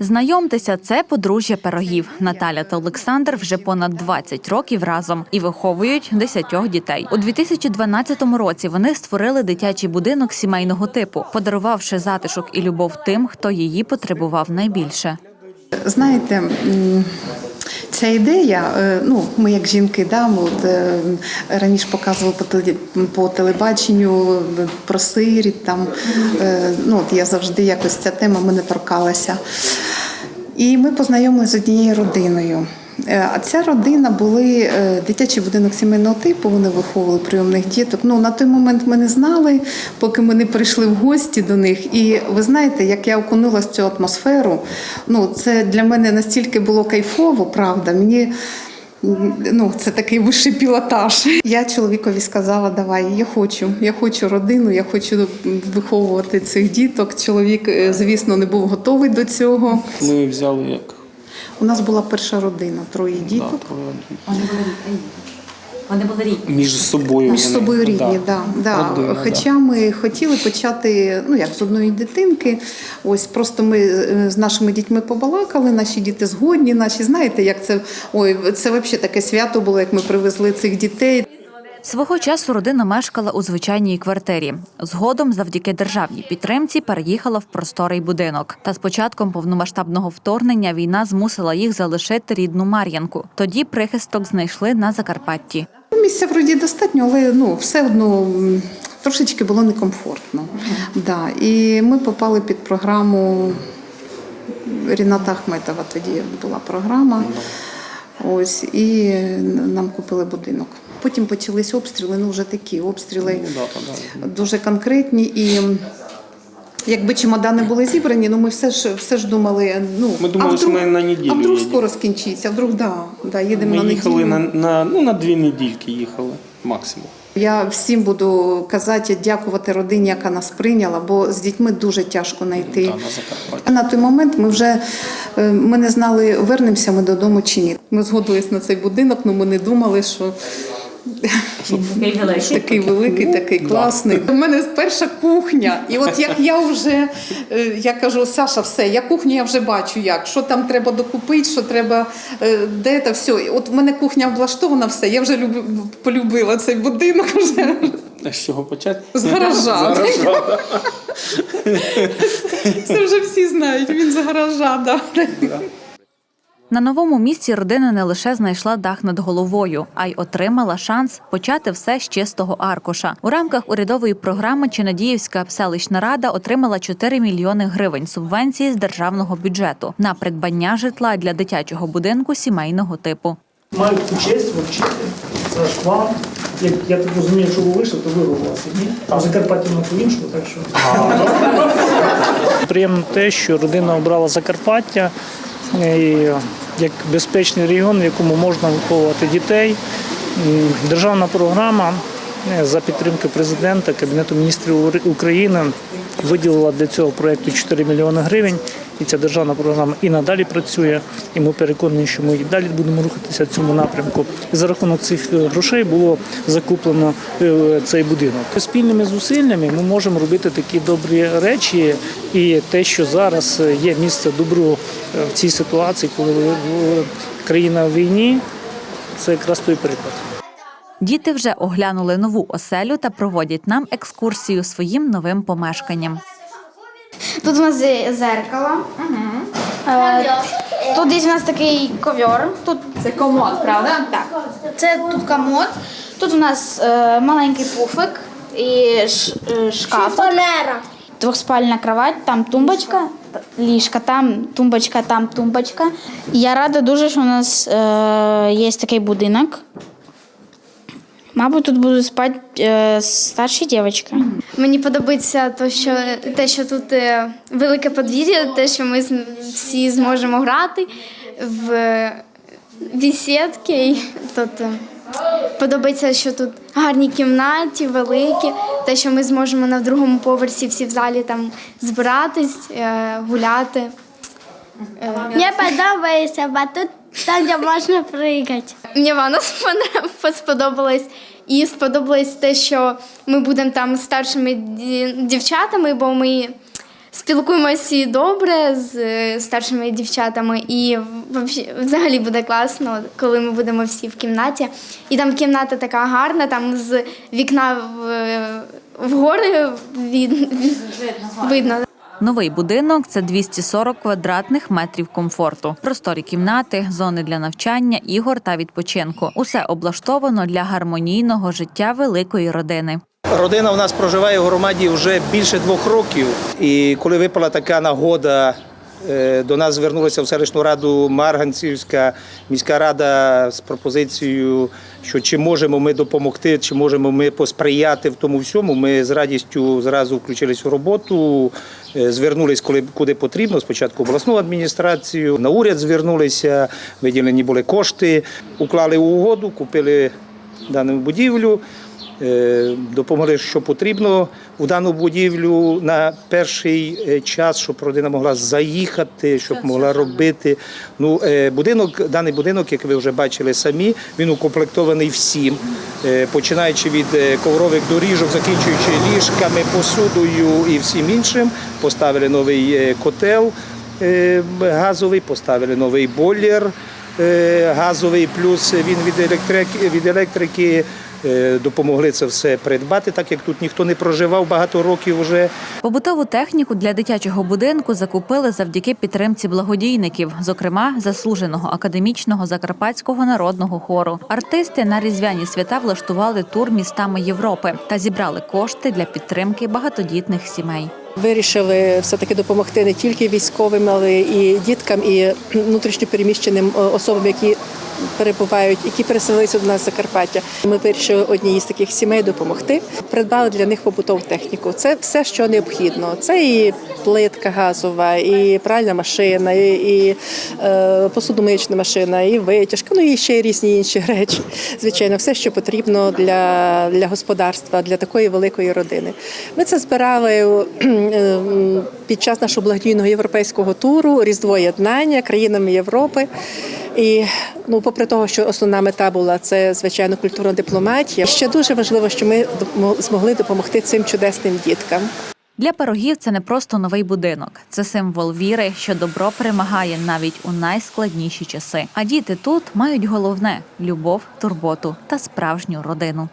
Знайомтеся, це подружжя пирогів. Наталя та Олександр вже понад 20 років разом і виховують десятьох дітей. У 2012 році вони створили дитячий будинок сімейного типу, подарувавши затишок і любов тим, хто її потребував найбільше. Знаєте, ця ідея, е, ну ми як жінки, да, ми от, е, раніше показували по, теле- по телебаченню е, про сиріт, там, ну, от я завжди якось ця тема мене торкалася. І ми познайомилися з однією родиною. Е, А ця родина були е, дитячий будинок сімейного типу. Вони виховували прийомних діток. Ну на той момент ми не знали, поки ми не прийшли в гості до них. І ви знаєте, як я окунулася в цю атмосферу, ну це для мене настільки було кайфово, правда. Мені ну це такий вищий пілотаж. Я чоловікові сказала: давай, я хочу, я хочу родину, я хочу виховувати цих діток. Чоловік, е, звісно, не був готовий до цього. Ми взяли як У нас була перша родина, троє діток. Вони були вони були рідні. між собою. Між вони, собою рідні, да. Да, Родина, Хоча ми хотіли почати ну як з одної дитинки. Ось просто ми е, з нашими дітьми побалакали, наші діти згодні, наші знаєте, як це ой, це взагалі таке свято було, як ми привезли цих дітей. Свого часу родина мешкала у звичайній квартирі. Згодом, завдяки державній підтримці, переїхала в просторий будинок. Та з початком повномасштабного вторгнення війна змусила їх залишити рідну Мар'янку. Тоді прихисток знайшли на Закарпатті. Ну, Місця вроді достатньо, але ну все одно трошечки було некомфортно. Да. І ми попали під програму Ріната Ахметова. Тоді була програма. Ось і нам купили будинок. Потім почались обстріли. Ну вже такі обстріли Ну, да, да, да. дуже конкретні і. Якби чемодани були зібрані, ну ми все ж все ж думали. Ну Ми думали, а вдруг, що ми на неділю а вдруг їдемо. скоро скінчиться, а вдруг да, да їдемо на Ми їхали на, на, ну, на дві недільки їхали максимум. Я всім буду казати, дякувати родині, яка нас прийняла, бо з дітьми дуже тяжко знайти. На той момент ми вже е, ми не знали, вернемося ми додому чи ні. Ми згодились на цей будинок, але ми не думали, що такий великий, такий класний. У мене перша кухня. І от як я вже е, я кажу, Саша, все, я кухню я вже бачу, як що там треба докупити, що треба е, де це все. От в мене кухня облаштована, все. Я вже люб, полюбила цей будинок. Вже з чого почати? з гаража. З гаража. Це вже всі знають. Він з гаража. Да. На новому місці родина не лише знайшла дах над головою, а й отримала шанс почати все з чистого аркуша. У рамках урядової програми Чинадіївська селищна рада отримала 4 мільйони гривень субвенції з державного бюджету на придбання житла для дитячого будинку сімейного типу. Маю честь вивчити. Це ж вам. Як я так розумію, якщо ви вийшли, то ви власне, ні? А в Закарпатті воно по-іншому, так що. Приємно те, що родина обрала Закарпаття і як безпечний регіон, в якому можна виховувати дітей. Державна програма е, за підтримки президента, Кабінету міністрів України виділила для цього проєкту 4 мільйони гривень. І ця державна програма і надалі працює. І ми переконані, що ми і далі будемо рухатися в цьому напрямку. І за рахунок цих е, грошей було закуплено е, цей будинок. Спільними зусиллями ми можемо робити такі добрі речі, і те, що зараз е, є місце добру е, в цій ситуації, коли е, країна в війні, це якраз той приклад. Діти вже оглянули нову оселю та проводять нам екскурсію своїм новим помешканням. Тут у нас зеркало. Е, Тут десь у нас такий ковьор. Тут Це комод, правда? так. Це тут комод. Тут у нас е, маленький пуфик і ш, е, шкаф. Двохспальна кровать, там тумбочка, ліжка, там тумбочка, там тумбочка. Я рада дуже, що у нас е, є такий будинок. Мабуть, тут будуть спати е, старші дівчатки. Мені подобається те, що, те, що тут е, велике подвір'я, те, що ми всі зможемо грати в бесідки. Тут е, подобається, що тут гарні кімнаті, великі, те, що ми зможемо на другому поверсі всі в залі там збиратись, е, гуляти. Мені подобається, бо тут там, де можна пригати. Мені ванна сподобалась-. І сподобалось те, що ми будемо там старшими дівчатами, бо ми спілкуємося і добре з е, старшими дівчатами, і взагалі буде класно, коли ми будемо всі в кімнаті. І там кімната така гарна, там з вікна в, вгори від, видно. Новий будинок це 240 квадратних метрів комфорту, просторі кімнати, зони для навчання, ігор та відпочинку. Усе облаштовано для гармонійного життя великої родини. Родина у нас проживає в громаді вже більше двох років. І коли випала така нагода, до нас звернулася в селищну раду Марганцівська міська рада з пропозицією, що чи можемо ми допомогти, чи можемо ми посприяти в тому всьому. Ми з радістю зразу включились у роботу, е, звернулись коли куди потрібно. Спочатку обласну адміністрацію, на уряд звернулися, виділені були кошти, уклали угоду, купили дану будівлю. Е, допомогли, що потрібно у дану будівлю на перший е, час, щоб родина могла заїхати, щоб могла робити. Ну, е, будинок, даний будинок, як ви вже бачили самі, він укомплектований всім, починаючи від коврових доріжок, закінчуючи ліжками, посудою і всім іншим. Поставили новий котел газовий, поставили новий бойлер газовий, плюс він від електрики, від електрики допомогли це все придбати, так як тут ніхто не проживав багато років вже. Побутову техніку для дитячого будинку закупили завдяки підтримці благодійників, зокрема заслуженого академічного закарпатського народного хору. Артисти на різдвяні свята влаштували тур містами Європи та зібрали кошти для підтримки багатодітних сімей. Вирішили все-таки допомогти не тільки військовим, але і діткам, і внутрішньопереміщеним е, особам, які перебувають, які переселилися до нас з Закарпаття. Ми вирішили одній з таких сімей допомогти. Придбали для них побутову техніку. Це все, що необхідно. Це і плитка газова, і пральна машина, і, і е, посудомиючна машина, і витяжка, ну і ще різні інші речі. Звичайно, все, що потрібно для, для господарства, для такої великої родини. Ми це збирали е, під час нашого благодійного європейського туру Різдво єднання країнами Європи. І ну, попри того, що основна мета була це звичайно культурна дипломатія. Ще дуже важливо, що ми змогли допомогти цим чудесним діткам. Для пирогів це не просто новий будинок, це символ віри, що добро перемагає навіть у найскладніші часи. А діти тут мають головне любов, турботу та справжню родину.